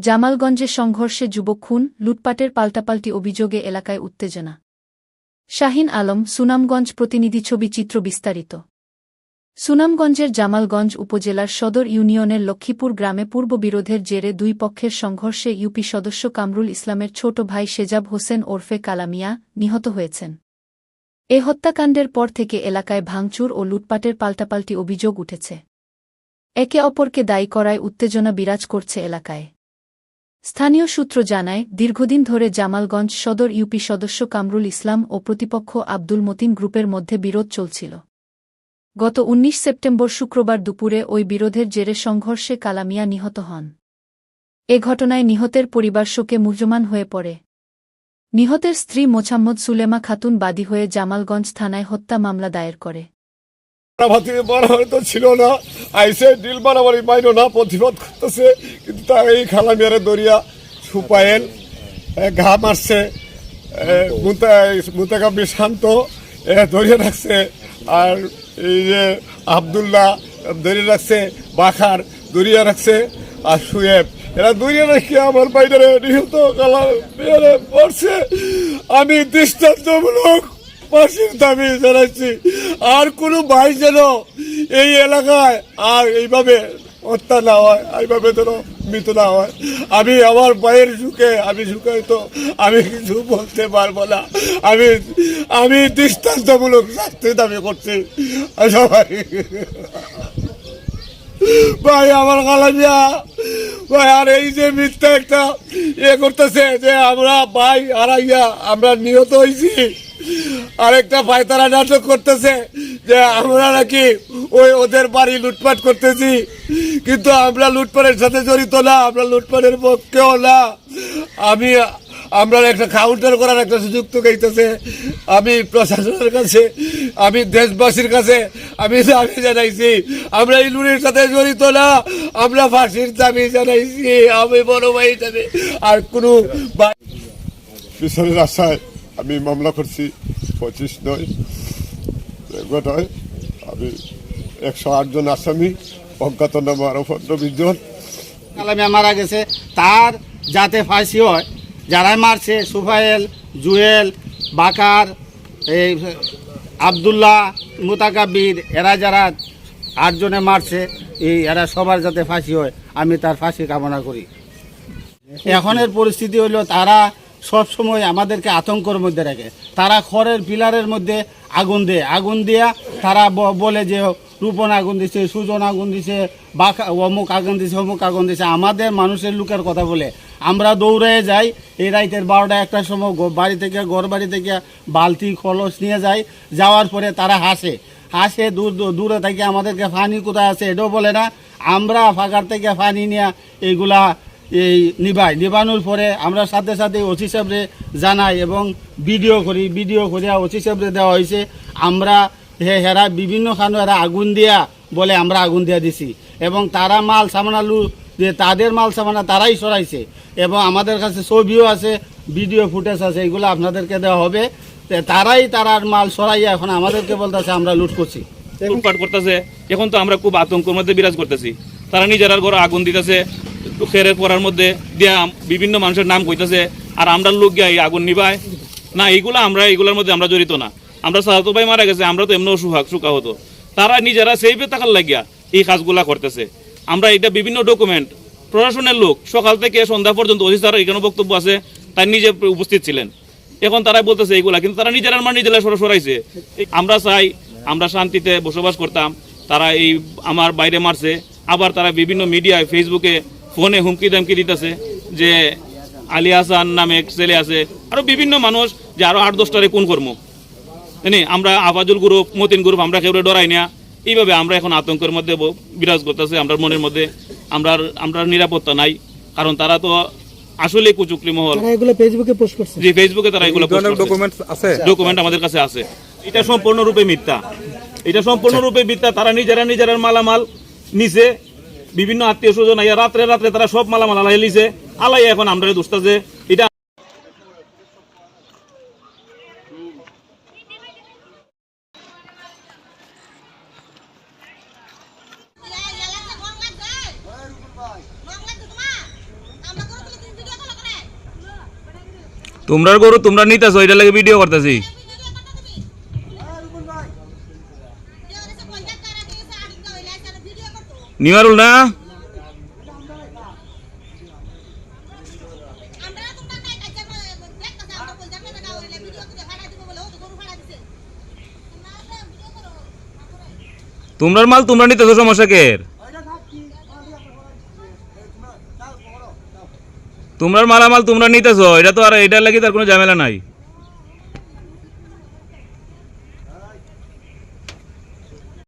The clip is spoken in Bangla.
জামালগঞ্জে সংঘর্ষে যুবক খুন, লুটপাটের পাল্টাপাল্টি অভিযোগে এলাকায় উত্তেজনা। শাহিন আলম, সুনামগঞ্জ প্রতিনিধি ছবি চিত্র বিস্তারিত। সুনামগঞ্জের জামালগঞ্জ উপজেলার সদর ইউনিয়নের লক্ষ্মীপুর গ্রামে পূর্ব বিরোধের জেরে দুই পক্ষের সংঘর্ষে ইউপি সদস্য কামরুল ইসলামের ছোট ভাই শেজাব হোসেন ওরফে কালামিয়া নিহত হয়েছেন। এ হত্যাকাণ্ডের পর থেকে এলাকায় ভাঙচুর ও লুটপাটের পাল্টাপাল্টি অভিযোগ উঠেছে। একে অপরকে দায়ী করায় উত্তেজনা বিরাজ করছে এলাকায়। স্থানীয় সূত্র জানায়, দীর্ঘদিন ধরে জামালগঞ্জ সদর ইউপি সদস্য কামরুল ইসলাম ও প্রতিপক্ষ আব্দুল মতিন গ্রুপের মধ্যে বিরোধ চলছিল। গত ১৯ সেপ্টেম্বর শুক্রবার দুপুরে ওই বিরোধের জেরে সংঘর্ষে কালামিয়া নিহত হন। এ ঘটনায় নিহতের পরিবার শোকে মুহ্যমান হয়ে পড়ে। নিহতের স্ত্রী মোছাম্মদ সুলেমা খাতুন বাদী হয়ে জামালগঞ্জ থানায় হত্যা মামলা দায়ের করে। ছিল না। আইসে ডিল না কিন্তু এই দরিয়া শান্ত রাখছে। আর এই যে আবদুল্লাহ ধরিয়ে রাখছে, বাখার দরিয়া রাখছে, আর সুয়েব, এরা দরিয়া রাখি আমার বাইরে নিহত পড়ছে আমি দৃষ্টান্তমূলক ফাঁসির দাবি জানাচ্ছি আর কোনো ভাই যেন এই এলাকায় আর এইভাবে হত্যা না হয় এইভাবে যেন মৃত না হয়। আমি আমার ভাইয়ের সুখে, আমি সুখে তো আমি কিছু বলতে পারব না। আমি আমি দৃষ্টান্তমূলক শাস্তি দাবি করছি। সবাই। ভাই, আমার কালামিয়া ভাই, আর এই যে মিথ্যা একটা ইয়ে করতেছে যে আমরা ভাই হারাইয়া আমরা নিহত হয়েছি আরেকটা ভাই তারা নাটক করতেছে যে আমরা নাকি ওই ওদের বাড়ি লুটপাট করতেছি। কিন্তু আমরা লুটপাটের সাথে জড়িত না, আমরা লুটপাটের পক্ষেও না। আমি, আমরা একটা কাউন্টার করার একটা সুযোগ তো গাইতেছে আমি প্রশাসনের কাছে, আমি দেশবাসীর কাছে, আমি দাবি জানাইছি, আমরা এই লুটের সাথে জড়িত না, আমরা ফাঁসির দাবি জানাইছি, আমি বড় ভাই আর কোনো আশায় আমি মামলা করছি পঁচিশ নয়। এগারোটায় আমি একশো আটজন আসামি অজ্ঞাতনাম আরও পনেরো বিশ জন মারা গেছে। তার যাতে ফাঁসি হয়, যারাই মারছে, সুফায়েল, জুয়েল, বাকার, এই আবদুল্লাহ মুতাকাবির এরা যারা আটজনে মারছে, এই এরা সবার যাতে ফাঁসি হয়, আমি তার ফাঁসি কামনা করি। এখনের পরিস্থিতি হলো তারা সব সময় আমাদেরকে আতঙ্কর মধ্যে রাখে। তারা খড়ের পিলারের মধ্যে আগুন দেয়। আগুন দিয়া তারা বলে যে, রূপন আগুন দিছে, সুজন আগুন দিছে বা অমুক আগুন দিছে, অমুক আগুন দিছে। আমাদের মানুষের লোকের কথা বলে। আমরা দৌড়ে যাই, এই রাইতের বারোটা একটার সময় বাড়ি থেকে, ঘর বাড়ি থেকে বালতি, খলস নিয়ে যাই। যাওয়ার পরে তারা হাসে। হাসে দূর দূর- দূরে থেকে আমাদেরকে ফানি কোথায় আছে এটাও বলে না। আমরা ফাঁকার থেকে ফানি নিয়ে এইগুলা এই নিবাই। নিবানোর পরে আমরা সাথে সাথে ওসি সাহেবরে জানাই এবং ভিডিও করি, ভিডিও করিয়া ওসি সাহেবরে দেওয়া হয়েছে, আমরা হে, হেরা বিভিন্ন খানো এরা আগুন দিয়া বলে আমরা আগুন দিয়া দিছি এবং তারা মাল সামানালু, যে তাদের মাল সামানা তারাই সরাইছে এবং আমাদের কাছে ছবিও আছে, ভিডিও ফুটেজ আছে, এগুলো আপনাদেরকে দেওয়া হবে। তারাই তারার মাল সরাইয়া এখন আমাদেরকে বলতেছে, আমরা লুট করছি। করতেছে। এখন তো আমরা খুব আতঙ্কের মধ্যে বিরাজ করতেছি। তারা নিজেরার ঘরে আগুন দিতেছে। খেরের পড়ার মধ্যে দিয়া বিভিন্ন মানুষের নাম কইতেছে, আর আমরা লোক গিয়া আগুন নিবাই না, এইগুলো আমরা, এইগুলোর মধ্যে আমরা জড়িত না। আমরা সাহাতো ভাই মারা গেছে, আমরা তো এমনিও সুহাগ সুখা হতো তারা নিজেরা সেইভাবে টাকার লাগিয়া এই কাজগুলা করতেছে। আমরা এটা বিভিন্ন ডকুমেন্ট প্রশাসনের লোক, সকাল থেকে সন্ধ্যা পর্যন্ত অফিসার এখানে বক্তব্য আছে তার নিজে উপস্থিত ছিলেন। এখন তারাই বলতেছে এইগুলা, কিন্তু তারা নিজেরা মানে নিজেরা সরা সরাইছে। আমরা চাই, আমরা শান্তিতে বসবাস করতাম, তারা এই আমার বাইরে মারছে, আবার তারা বিভিন্ন মিডিয়ায় ফেসবুকে ফোনে হুমকি দামকি দিতেছে যে আলী হাসান নামে এক ছেলে আছে। আরও বিভিন্ন মানুষ যে আরও আট দশটারে কোন কর্ম। জানি আমরা আফাজুল গ্রুপ মতিন গ্রুপ আমরা কেউ ডরাই না। এইভাবে আমরা এখন আতঙ্কের মধ্যে বিরাজ করতেছে আমরা মনের মধ্যে আমরা আমরা নিরাপত্তা নাই। কারণ তারা তো আসলে কুচুকরি মহল। তারা এগুলো ফেসবুকে পোস্ট করছে। যে ফেসবুকে তারা এগুলো আছে? ডকুমেন্ট আমাদের কাছে আছে। এটা সম্পূর্ণরূপে মিথ্যা। এটা সম্পূর্ণরূপে মিথ্যা। তারা নিজেরা নিজেরা মালামাল নিছে। বিভিন্ন আত্মীয় স্বজন আইয়া রাত্রে রাত্রে তারা সব মালামাল আলাই লিছে। আলাই এখন আমরা দোষটা যে এটা তোমরা গরু তোমরা নিতেছ এটা লাগে ভিডিও করতেছি। নিমারুল না? তোমরার মাল তোমরা নিতেছো সমস্যা কের? তোমরার মালামাল তোমরা নিতেছো, এটা তো আর এটার লাগি তার কোনো ঝামেলা নাই।